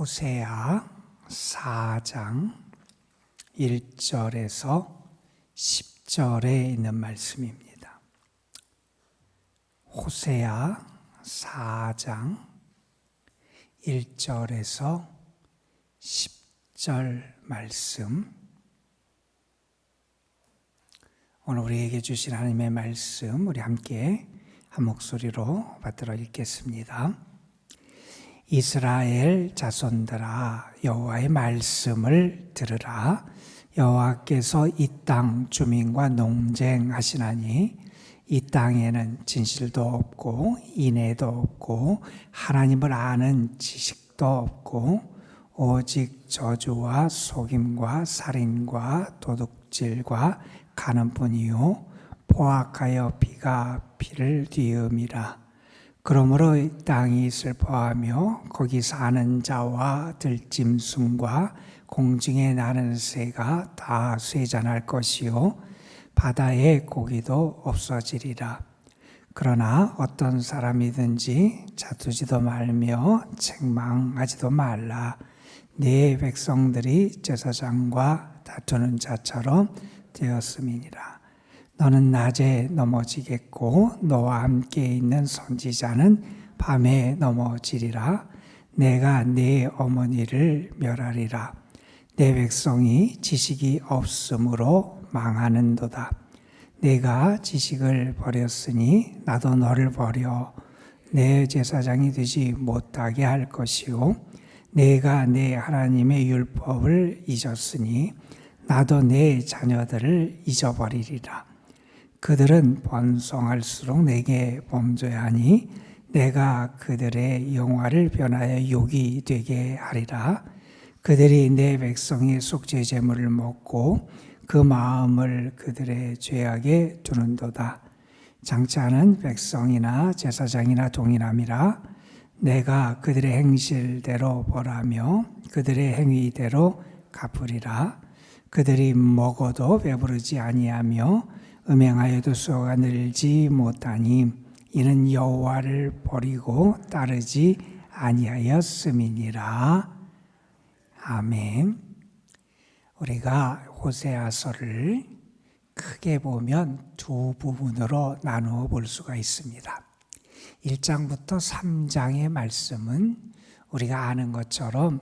호세아 4장 1절에서 10절에 있는 말씀입니다. 호세아 4장 1절에서 10절 말씀 오늘 우리에게 주신 하나님의 말씀 우리 함께 한 목소리로 받들어 읽겠습니다. 이스라엘 자손들아 여호와의 말씀을 들으라. 여호와께서 이 땅 주민과 농쟁하시나니 이 땅에는 진실도 없고 인애도 없고 하나님을 아는 지식도 없고 오직 저주와 속임과 살인과 도둑질과 가는뿐이요. 포악하여 피가 피를 뒤음이라 그러므로 이 땅이 슬퍼하며 거기 사는 자와 들짐승과 공중에 나는 새가 다 쇠잔할 것이요 바다의 고기도 없어지리라. 그러나 어떤 사람이든지 자두지도 말며 책망하지도 말라. 네 백성들이 제사장과 다투는 자처럼 되었음이니라. 너는 낮에 넘어지겠고 너와 함께 있는 선지자는 밤에 넘어지리라. 내가 네 어머니를 멸하리라. 내 백성이 지식이 없으므로 망하는도다. 내가 지식을 버렸으니 나도 너를 버려 내 제사장이 되지 못하게 할 것이요 내가 내 하나님의 율법을 잊었으니 나도 내 자녀들을 잊어버리리라. 그들은 번성할수록 내게 범죄하니 내가 그들의 영화를 변하여 욕이 되게 하리라. 그들이 내 백성의 속죄 제물을 먹고 그 마음을 그들의 죄악에 두는도다. 장차는 백성이나 제사장이나 동일함이라 내가 그들의 행실대로 벌하며 그들의 행위대로 갚으리라. 그들이 먹어도 배부르지 아니하며 음행하여도 수가 늘지 못하니 이는 여호와를 버리고 따르지 아니하였음이니라. 아멘. 우리가 호세아서를 크게 보면 두 부분으로 나누어 볼 수가 있습니다. 1장부터 3장의 말씀은 우리가 아는 것처럼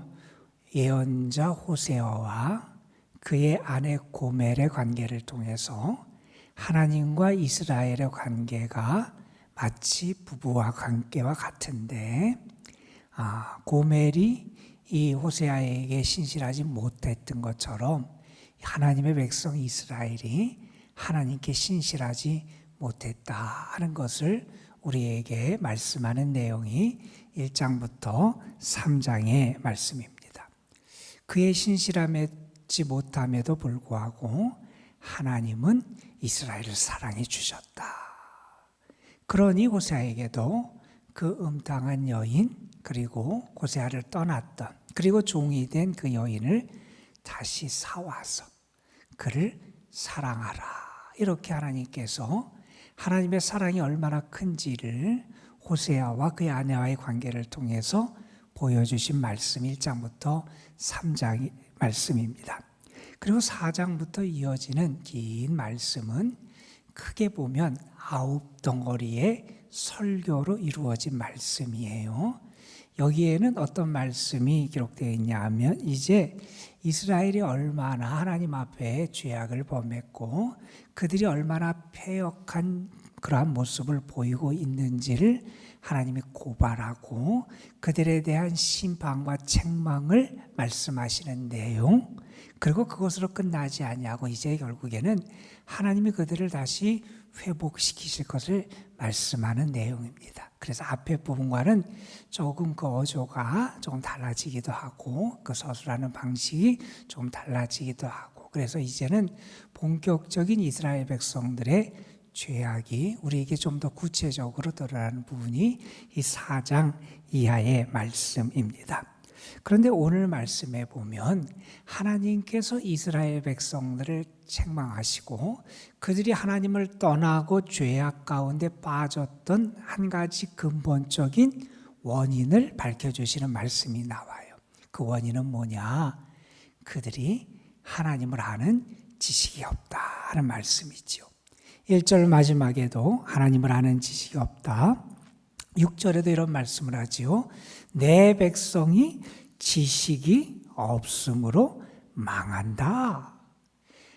예언자 호세아와 그의 아내 고멜의 관계를 통해서 하나님과 이스라엘의 관계가 마치 부부와 관계와 같은데 아, 고멜이 이 호세아에게 신실하지 못했던 것처럼 하나님의 백성 이스라엘이 하나님께 신실하지 못했다 하는 것을 우리에게 말씀하는 내용이 1장부터 3장의 말씀입니다. 그의 신실함지 못함에도 불구하고 하나님은 이스라엘을 사랑해 주셨다. 그러니 호세아에게도 그 음탕한 여인 그리고 고세아를 떠났던 그리고 종이 된 그 여인을 다시 사와서 그를 사랑하라. 이렇게 하나님께서 하나님의 사랑이 얼마나 큰지를 호세아와 그의 아내와의 관계를 통해서 보여주신 말씀 1장부터 3장의 말씀입니다. 그리고 4장부터 이어지는 긴 말씀은 크게 보면 아홉 덩어리의 설교로 이루어진 말씀이에요. 여기에는 어떤 말씀이 기록되어 있냐 하면 이제 이스라엘이 얼마나 하나님 앞에 죄악을 범했고 그들이 얼마나 패역한 그러한 모습을 보이고 있는지를 하나님이 고발하고 그들에 대한 심판과 책망을 말씀하시는 내용 그리고 그것으로 끝나지 아니하고 이제 결국에는 하나님이 그들을 다시 회복시키실 것을 말씀하는 내용입니다. 그래서 앞에 부분과는 조금 그 어조가 조금 달라지기도 하고 그 서술하는 방식이 좀 달라지기도 하고 그래서 이제는 본격적인 이스라엘 백성들의 죄악이 우리에게 좀 더 구체적으로 드러나는 부분이 이 4장 이하의 말씀입니다. 그런데 오늘 말씀에 보면 하나님께서 이스라엘 백성들을 책망하시고 그들이 하나님을 떠나고 죄악 가운데 빠졌던 한 가지 근본적인 원인을 밝혀주시는 말씀이 나와요. 그 원인은 뭐냐? 그들이 하나님을 아는 지식이 없다 하는 말씀이지요. 1절 마지막에도 하나님을 아는 지식이 없다. 6절에도 이런 말씀을 하지요. 내 백성이 지식이 없으므로 망한다.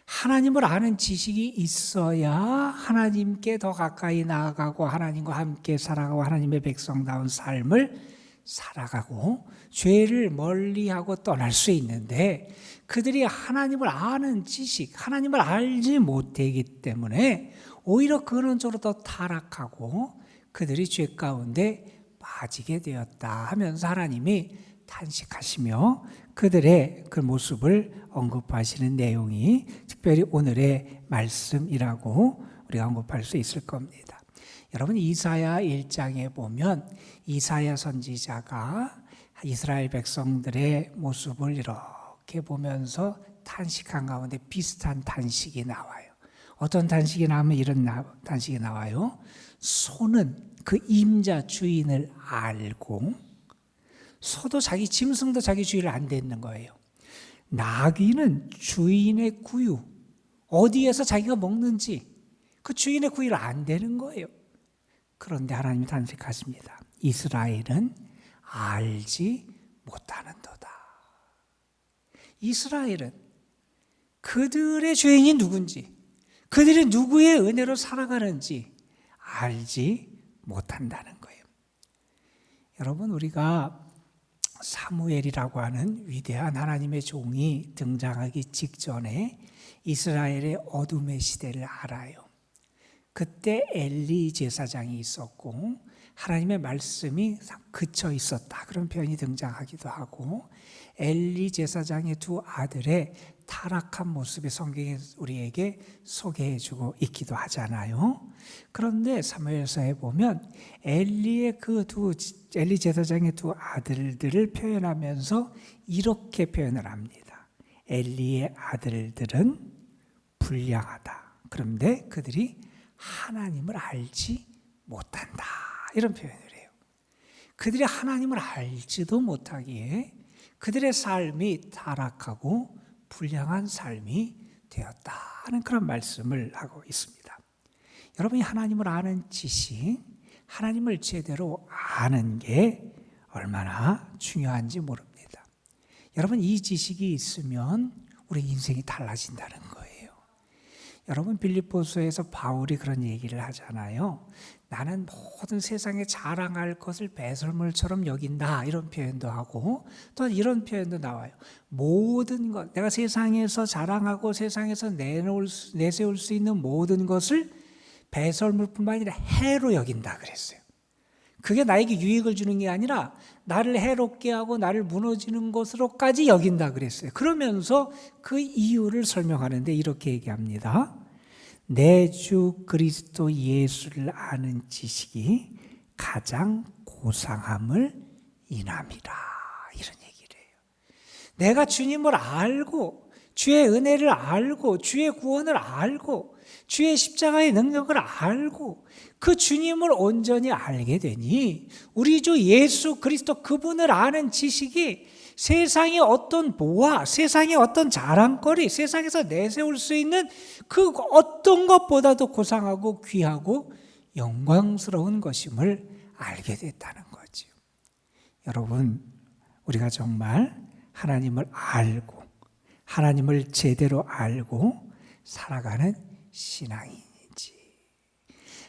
하나님을 아는 지식이 있어야 하나님께 더 가까이 나아가고 하나님과 함께 살아가고 하나님의 백성다운 삶을 살아가고 죄를 멀리하고 떠날 수 있는데 그들이 하나님을 아는 지식, 하나님을 알지 못하기 때문에 오히려 근원적으로 더 타락하고 그들이 죄 가운데 빠지게 되었다 하면서 하나님이 탄식하시며 그들의 그 모습을 언급하시는 내용이 특별히 오늘의 말씀이라고 우리가 언급할 수 있을 겁니다. 여러분 이사야 1장에 보면 이사야 선지자가 이스라엘 백성들의 모습을 이렇게 보면서 탄식한 가운데 비슷한 탄식이 나와요. 어떤 탄식이 나오면 이런 탄식이 나와요. 소는 그 임자 주인을 알고 소도 자기 짐승도 자기 주인을 안 듣는 거예요. 나귀는 주인의 구유 어디에서 자기가 먹는지 그 주인의 구유를 안 되는 거예요. 그런데 하나님이 단식하십니다. 이스라엘은 알지 못하는도다. 이스라엘은 그들의 죄인이 누군지, 그들이 누구의 은혜로 살아가는지 알지 못한다는 거예요. 여러분, 우리가 사무엘이라고 하는 위대한 하나님의 종이 등장하기 직전에 이스라엘의 어둠의 시대를 알아요. 그때 엘리 제사장이 있었고 하나님의 말씀이 그쳐 있었다. 그런 표현이 등장하기도 하고 엘리 제사장의 두 아들의 타락한 모습이 성경에 우리에게 소개해 주고 있기도 하잖아요. 그런데 사무엘서에 보면 엘리의 그 두 엘리 제사장의 두 아들들을 표현하면서 이렇게 표현을 합니다. 엘리의 아들들은 불량하다. 그런데 그들이 하나님을 알지 못한다. 이런 표현을 해요. 그들이 하나님을 알지도 못하기에 그들의 삶이 타락하고 불량한 삶이 되었다 하는 그런 말씀을 하고 있습니다. 여러분이 하나님을 아는 지식, 하나님을 제대로 아는 게 얼마나 중요한지 모릅니다. 여러분 이 지식이 있으면 우리 인생이 달라진다는 거예요. 여러분 빌립보서에서 바울이 그런 얘기를 하잖아요. 나는 모든 세상에 자랑할 것을 배설물처럼 여긴다 이런 표현도 하고 또 이런 표현도 나와요. 모든 것 내가 세상에서 자랑하고 세상에서 내놓을 수, 내세울 수 있는 모든 것을 배설물뿐만 아니라 해로 여긴다 그랬어요. 그게 나에게 유익을 주는 게 아니라 나를 해롭게 하고 나를 무너지는 것으로까지 여긴다 그랬어요. 그러면서 그 이유를 설명하는데 이렇게 얘기합니다. 내 주 그리스도 예수를 아는 지식이 가장 고상함을 인함이라. 이런 얘기를 해요. 내가 주님을 알고 주의 은혜를 알고 주의 구원을 알고 주의 십자가의 능력을 알고 그 주님을 온전히 알게 되니 우리 주 예수 그리스도 그분을 아는 지식이 세상의 어떤 보아, 세상의 어떤 자랑거리, 세상에서 내세울 수 있는 그 어떤 것보다도 고상하고 귀하고 영광스러운 것임을 알게 됐다는 거죠. 여러분, 우리가 정말 하나님을 알고 하나님을 제대로 알고 살아가는 신앙인지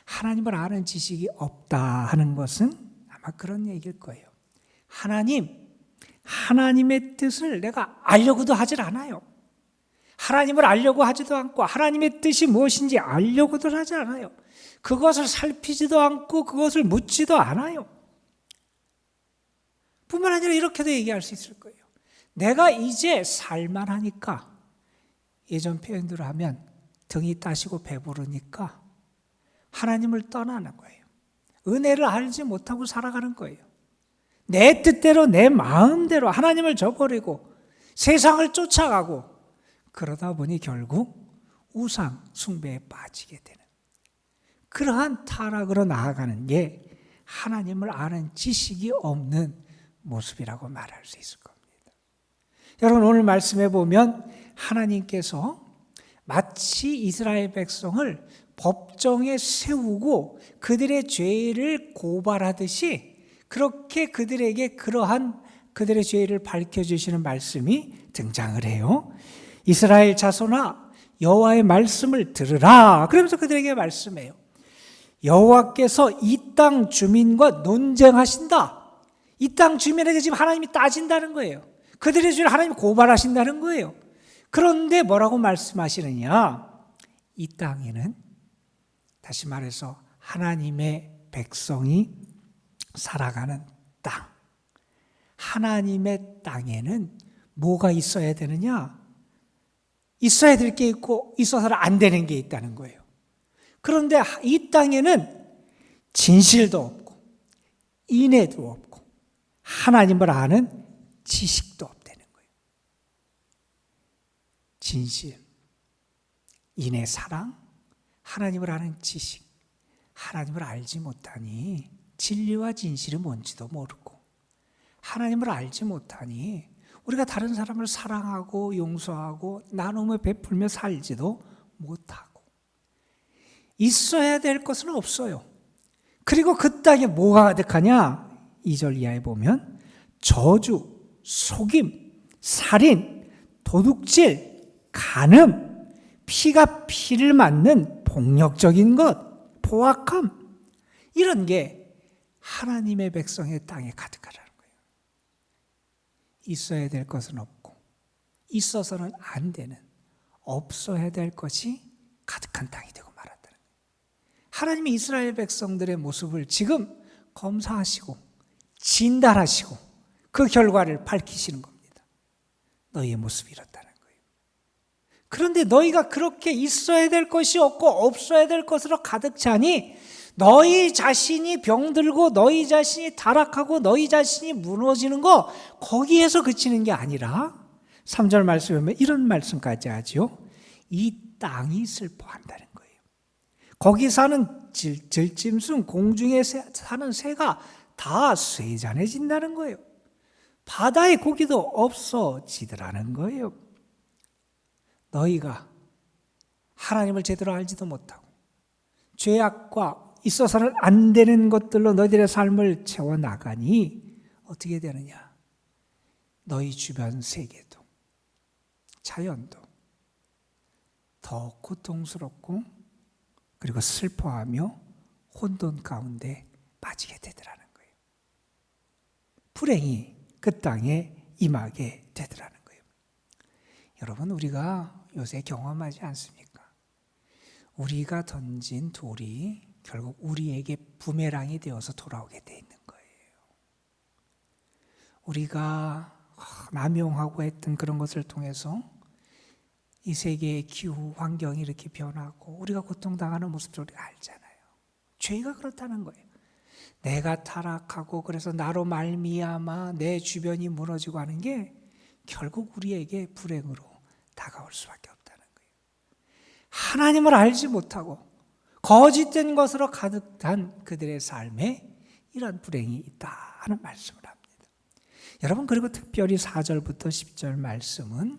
하나님을 아는 지식이 없다 하는 것은 아마 그런 얘기일 거예요. 하나님, 하나님의 뜻을 내가 알려고도 하질 않아요. 하나님을 알려고 하지도 않고 하나님의 뜻이 무엇인지 알려고도 하지 않아요. 그것을 살피지도 않고 그것을 묻지도 않아요. 뿐만 아니라 이렇게도 얘기할 수 있을 거예요. 내가 이제 살만하니까 예전 표현대로 하면 등이 따시고 배부르니까 하나님을 떠나는 거예요. 은혜를 알지 못하고 살아가는 거예요. 내 뜻대로 내 마음대로 하나님을 저버리고 세상을 쫓아가고 그러다 보니 결국 우상 숭배에 빠지게 되는 그러한 타락으로 나아가는 게 하나님을 아는 지식이 없는 모습이라고 말할 수 있을 겁니다. 여러분 오늘 말씀해 보면 하나님께서 마치 이스라엘 백성을 법정에 세우고 그들의 죄를 고발하듯이 그렇게 그들에게 그러한 그들의 죄를 밝혀 주시는 말씀이 등장을 해요. 이스라엘 자손아 여호와의 말씀을 들으라. 그러면서 그들에게 말씀해요. 여호와께서 이 땅 주민과 논쟁하신다. 이 땅 주민에게 지금 하나님이 따진다는 거예요. 그들의 죄를 하나님이 고발하신다는 거예요. 그런데 뭐라고 말씀하시느냐? 이 땅에는 다시 말해서 하나님의 백성이 살아가는 땅. 하나님의 땅에는 뭐가 있어야 되느냐? 있어야 될 게 있고 있어서는 안 되는 게 있다는 거예요. 그런데 이 땅에는 진실도 없고 인애도 없고 하나님을 아는 지식도 없다는 거예요. 진실, 인애, 사랑, 하나님을 아는 지식, 하나님을 알지 못하니 진리와 진실이 뭔지도 모르고 하나님을 알지 못하니 우리가 다른 사람을 사랑하고 용서하고 나눔을 베풀며 살지도 못하고 있어야 될 것은 없어요. 그리고 그 땅에 뭐가 가득하냐? 2절 이하에 보면 저주, 속임, 살인, 도둑질, 간음, 피가 피를 맞는 폭력적인 것, 포악함 이런 게 하나님의 백성의 땅에 가득하라는 거예요. 있어야 될 것은 없고 있어서는 안 되는 없어야 될 것이 가득한 땅이 되고 말았다는. 하나님이 이스라엘 백성들의 모습을 지금 검사하시고 진단하시고 그 결과를 밝히시는 겁니다. 너희의 모습이 이렇다는 거예요. 그런데 너희가 그렇게 있어야 될 것이 없고 없어야 될 것으로 가득 차니 너희 자신이 병들고 너희 자신이 타락하고 너희 자신이 무너지는 거 거기에서 그치는 게 아니라 3절 말씀에 보면 이런 말씀까지 하지요. 이 땅이 슬퍼한다는 거예요. 거기 사는 질, 질짐승 공중에 사는 새가 다 쇠잔해진다는 거예요. 바다의 고기도 없어지더라는 거예요. 너희가 하나님을 제대로 알지도 못하고 죄악과 있어서는 안 되는 것들로 너희들의 삶을 채워 나가니 어떻게 되느냐? 너희 주변 세계도 자연도 더 고통스럽고 그리고 슬퍼하며 혼돈 가운데 빠지게 되더라는 거예요. 불행이 그 땅에 임하게 되더라는 거예요. 여러분 우리가 요새 경험하지 않습니까? 우리가 던진 돌이 결국 우리에게 부메랑이 되어서 돌아오게 돼 있는 거예요. 우리가 남용하고 했던 그런 것을 통해서 이 세계의 기후 환경이 이렇게 변하고 우리가 고통당하는 모습을 우리가 알잖아요. 죄가 그렇다는 거예요. 내가 타락하고 그래서 나로 말미암아 내 주변이 무너지고 하는 게 결국 우리에게 불행으로 다가올 수밖에 없다는 거예요. 하나님을 알지 못하고 거짓된 것으로 가득한 그들의 삶에 이런 불행이 있다 하는 말씀을 합니다. 여러분 그리고 특별히 4절부터 10절 말씀은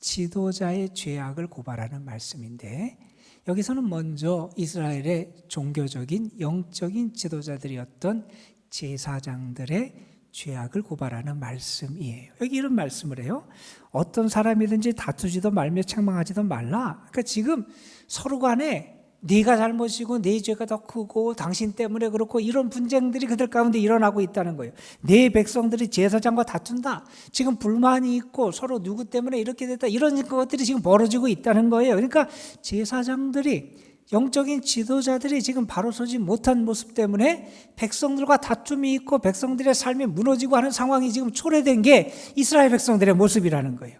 지도자의 죄악을 고발하는 말씀인데 여기서는 먼저 이스라엘의 종교적인 영적인 지도자들이었던 제사장들의 죄악을 고발하는 말씀이에요. 여기 이런 말씀을 해요. 어떤 사람이든지 다투지도 말며 책망하지도 말라. 그러니까 지금 서로 간에 네가 잘못이고 네 죄가 더 크고 당신 때문에 그렇고 이런 분쟁들이 그들 가운데 일어나고 있다는 거예요. 네 백성들이 제사장과 다툰다. 지금 불만이 있고 서로 누구 때문에 이렇게 됐다. 이런 것들이 지금 벌어지고 있다는 거예요. 그러니까 제사장들이 영적인 지도자들이 지금 바로 서지 못한 모습 때문에 백성들과 다툼이 있고 백성들의 삶이 무너지고 하는 상황이 지금 초래된 게 이스라엘 백성들의 모습이라는 거예요.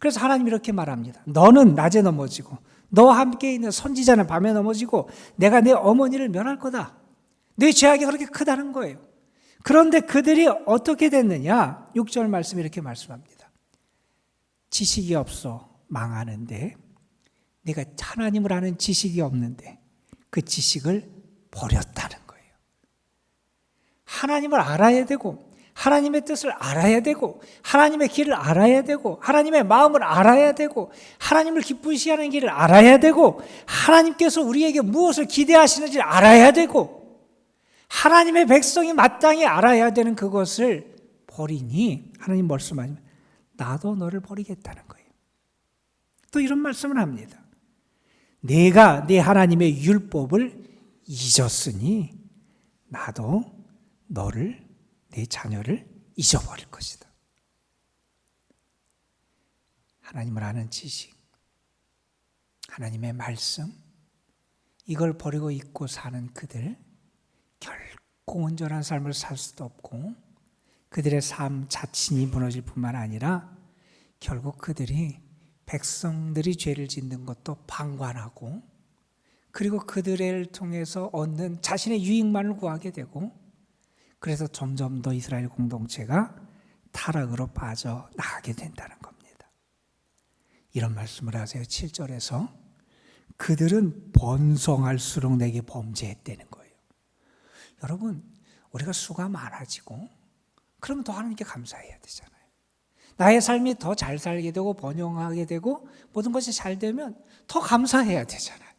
그래서 하나님 이렇게 말합니다. 너는 낮에 넘어지고 너와 함께 있는 선지자는 밤에 넘어지고 내가 내 어머니를 면할 거다. 내 죄악이 그렇게 크다는 거예요. 그런데 그들이 어떻게 됐느냐? 6절 말씀 이렇게 말씀합니다. 지식이 없어 망하는데 내가 하나님을 아는 지식이 없는데 그 지식을 버렸다는 거예요. 하나님을 알아야 되고 하나님의 뜻을 알아야 되고 하나님의 길을 알아야 되고 하나님의 마음을 알아야 되고 하나님을 기쁘시 하는 길을 알아야 되고 하나님께서 우리에게 무엇을 기대하시는지 알아야 되고 하나님의 백성이 마땅히 알아야 되는 그것을 버리니 하나님 말씀하시면 나도 너를 버리겠다는 거예요. 또 이런 말씀을 합니다. 내가 내 하나님의 율법을 잊었으니 나도 너를 내 자녀를 잊어버릴 것이다. 하나님을 아는 지식, 하나님의 말씀, 이걸 버리고 잊고 사는 그들, 결코 온전한 삶을 살 수도 없고, 그들의 삶 자신이 무너질 뿐만 아니라, 결국 그들이 백성들이 죄를 짓는 것도 방관하고, 그리고 그들을 통해서 얻는 자신의 유익만을 구하게 되고, 그래서 점점 더 이스라엘 공동체가 타락으로 빠져 나가게 된다는 겁니다. 이런 말씀을 하세요. 7절에서 그들은 번성할수록 내게 범죄했다는 거예요. 여러분, 우리가 수가 많아지고 그러면 더 하나님께 감사해야 되잖아요. 나의 삶이 더 잘 살게 되고 번영하게 되고 모든 것이 잘 되면 더 감사해야 되잖아요.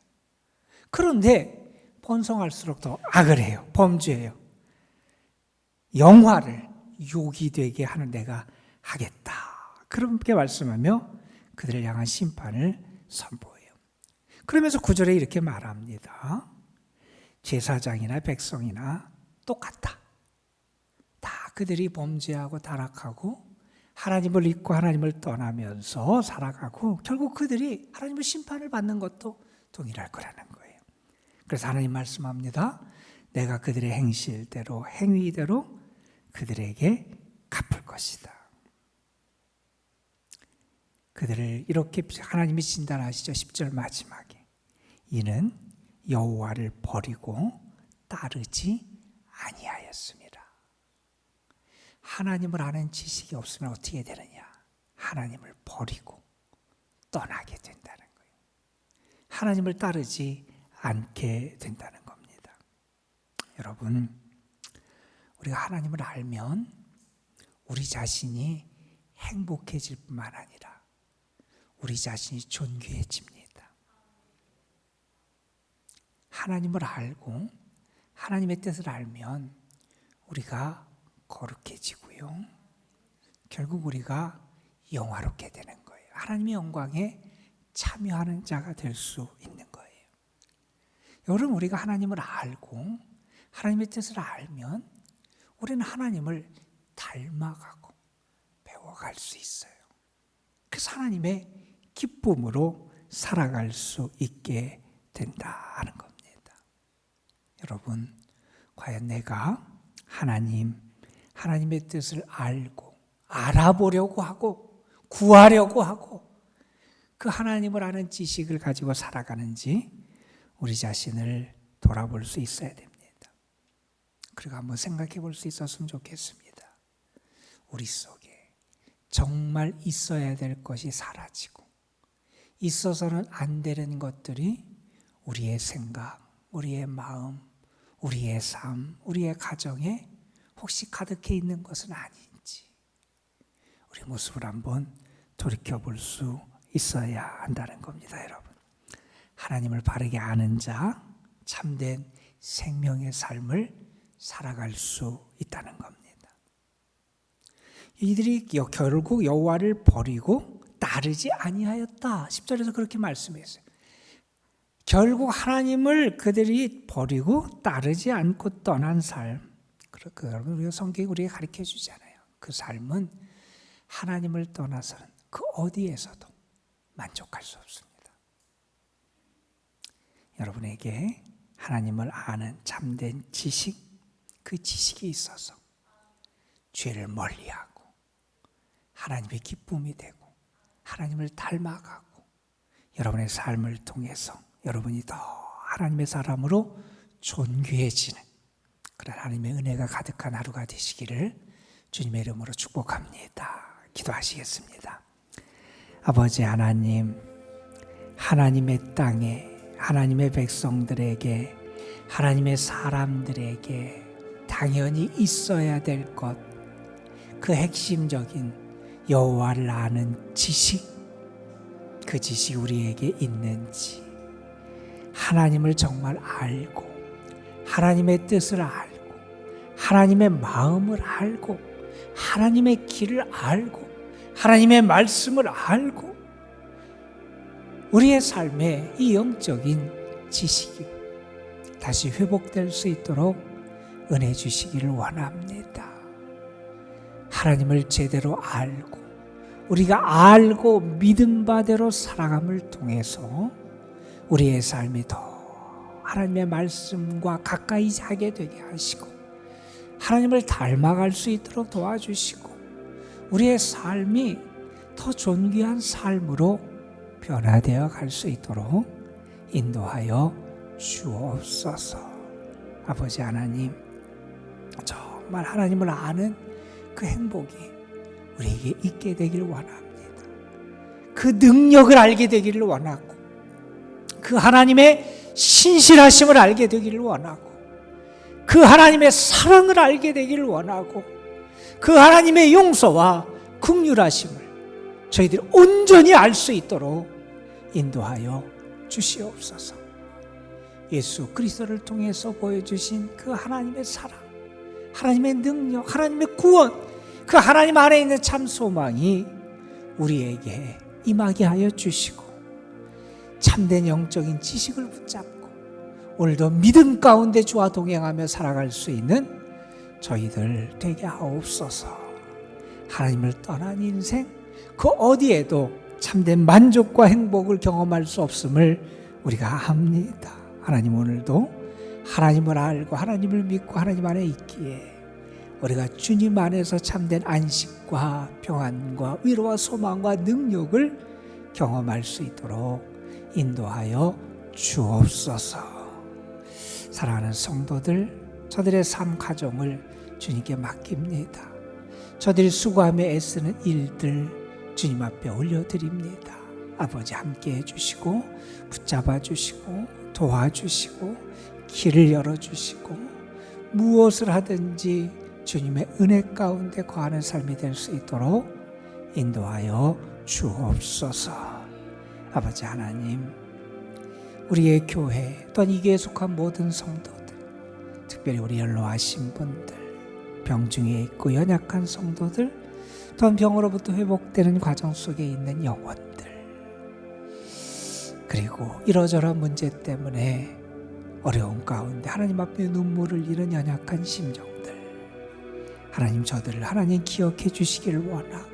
그런데 번성할수록 더 악을 해요. 범죄해요. 영화를 욕이 되게 하는 내가 하겠다. 그렇게 말씀하며 그들을 향한 심판을 선포해요. 그러면서 구절에 이렇게 말합니다. 제사장이나 백성이나 똑같다. 다 그들이 범죄하고 타락하고 하나님을 잊고 하나님을 떠나면서 살아가고 결국 그들이 하나님의 심판을 받는 것도 동일할 거라는 거예요. 그래서 하나님 말씀합니다. 내가 그들의 행실대로 행위대로 그들에게 갚을 것이다. 그들을 이렇게 하나님이 진단하시죠. 10절 마지막에. 이는 여호와를 버리고 따르지 아니하였습니다. 하나님을 아는 지식이 없으면 어떻게 되느냐? 하나님을 버리고 떠나게 된다는 거예요. 하나님을 따르지 않게 된다는 겁니다. 여러분, 우리가 하나님을 알면 우리 자신이 행복해질 뿐만 아니라 우리 자신이 존귀해집니다. 하나님을 알고 하나님의 뜻을 알면 우리가 거룩해지고요. 결국 우리가 영화롭게 되는 거예요. 하나님의 영광에 참여하는 자가 될 수 있는 거예요. 여러분, 우리가 하나님을 알고 하나님의 뜻을 알면 우리는 하나님을 닮아가고 배워갈 수 있어요. 그래서 하나님의 기쁨으로 살아갈 수 있게 된다는 겁니다. 여러분, 과연 내가 하나님, 하나님의 뜻을 알고, 알아보려고 하고, 구하려고 하고, 그 하나님을 아는 지식을 가지고 살아가는지 우리 자신을 돌아볼 수 있어야 됩니다. 그리고 한번 생각해 볼 수 있었으면 좋겠습니다. 우리 속에 정말 있어야 될 것이 사라지고, 있어서는 안 되는 것들이 우리의 생각, 우리의 마음, 우리의 삶, 우리의 가정에 혹시 가득해 있는 것은 아닌지 우리 모습을 한번 돌이켜 볼 수 있어야 한다는 겁니다, 여러분. 하나님을 바르게 아는 자, 참된 생명의 삶을 살아갈 수 있다는 겁니다. 이들이 결국 여호와를 버리고 따르지 아니하였다. 10절에서 그렇게 말씀했어요. 결국 하나님을 그들이 버리고 따르지 않고 떠난 삶. 그 여러분 우리가 성경이 우리에게 가르쳐 주잖아요. 그 삶은 하나님을 떠나서는 그 어디에서도 만족할 수 없습니다. 여러분에게 하나님을 아는 참된 지식, 그 지식이 있어서 죄를 멀리하고 하나님의 기쁨이 되고 하나님을 닮아가고 여러분의 삶을 통해서 여러분이 더 하나님의 사람으로 존귀해지는 그런 하나님의 은혜가 가득한 하루가 되시기를 주님의 이름으로 축복합니다. 기도하시겠습니다. 아버지 하나님, 하나님의 땅에, 하나님의 백성들에게, 하나님의 사람들에게 당연히 있어야 될 것, 그 핵심적인 여호와를 아는 지식 그 지식이 우리에게 있는지 하나님을 정말 알고 하나님의 뜻을 알고 하나님의 마음을 알고 하나님의 길을 알고 하나님의 말씀을 알고 우리의 삶에 이 영적인 지식이 다시 회복될 수 있도록 은혜 주시기를 원합니다. 하나님을 제대로 알고 우리가 알고 믿음 바대로 살아감을 통해서 우리의 삶이 더 하나님의 말씀과 가까이 하게 되게 하시고 하나님을 닮아갈 수 있도록 도와주시고 우리의 삶이 더 존귀한 삶으로 변화되어 갈 수 있도록 인도하여 주옵소서. 아버지 하나님, 정말 하나님을 아는 그 행복이 우리에게 있게 되길 원합니다. 그 능력을 알게 되기를 원하고, 그 하나님의 신실하심을 알게 되기를 원하고, 그 하나님의 사랑을 알게 되기를 원하고, 그 하나님의 용서와 긍휼하심을 저희들이 온전히 알 수 있도록 인도하여 주시옵소서. 예수 그리스도를 통해서 보여주신 그 하나님의 사랑, 하나님의 능력, 하나님의 구원, 그 하나님 안에 있는 참 소망이 우리에게 임하게 하여 주시고 참된 영적인 지식을 붙잡고 오늘도 믿음 가운데 주와 동행하며 살아갈 수 있는 저희들 되게 하옵소서. 하나님을 떠난 인생 그 어디에도 참된 만족과 행복을 경험할 수 없음을 우리가 합니다. 하나님 오늘도 하나님을 알고 하나님을 믿고 하나님 안에 있기에 우리가 주님 안에서 참된 안식과 평안과 위로와 소망과 능력을 경험할 수 있도록 인도하여 주옵소서. 사랑하는 성도들, 저들의 삶 가정을 주님께 맡깁니다. 저들이 수고하며 애쓰는 일들 주님 앞에 올려드립니다. 아버지 함께 해주시고 붙잡아 주시고 도와주시고 길을 열어주시고 무엇을 하든지 주님의 은혜 가운데 거하는 삶이 될 수 있도록 인도하여 주옵소서. 아버지 하나님, 우리의 교회 또한 이교에 속한 모든 성도들, 특별히 우리 연로하신 분들, 병중에 있고 연약한 성도들, 또한 병으로부터 회복되는 과정 속에 있는 영혼들, 그리고 이러저러한 문제 때문에 어려움 가운데 하나님 앞에 눈물을 잃은 연약한 심정들, 하나님 저들을 하나님 기억해 주시기를 원하고,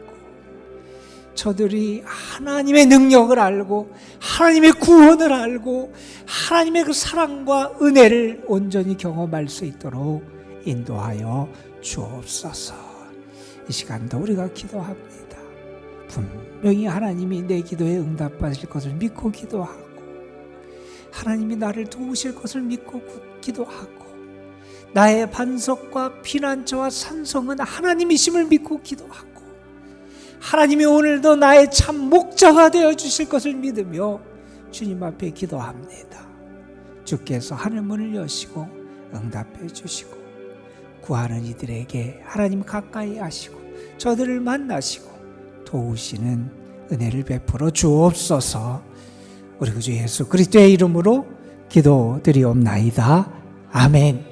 저들이 하나님의 능력을 알고, 하나님의 구원을 알고, 하나님의 그 사랑과 은혜를 온전히 경험할 수 있도록 인도하여 주옵소서. 이 시간도 우리가 기도합니다. 분명히 하나님이 내 기도에 응답하실 것을 믿고 기도하고 하나님이 나를 도우실 것을 믿고 기도 하고 나의 반석과 피난처와 산성은 하나님이심을 믿고 기도하고 하나님이 오늘도 나의 참 목자가 되어 주실 것을 믿으며 주님 앞에 기도합니다. 주께서 하늘 문을 여시고 응답해 주시고 구하는 이들에게 하나님 가까이 하시고 저들을 만나시고 도우시는 은혜를 베풀어 주옵소서. 우리 구주 예수 그리스도의 이름으로 기도드리옵나이다. 아멘.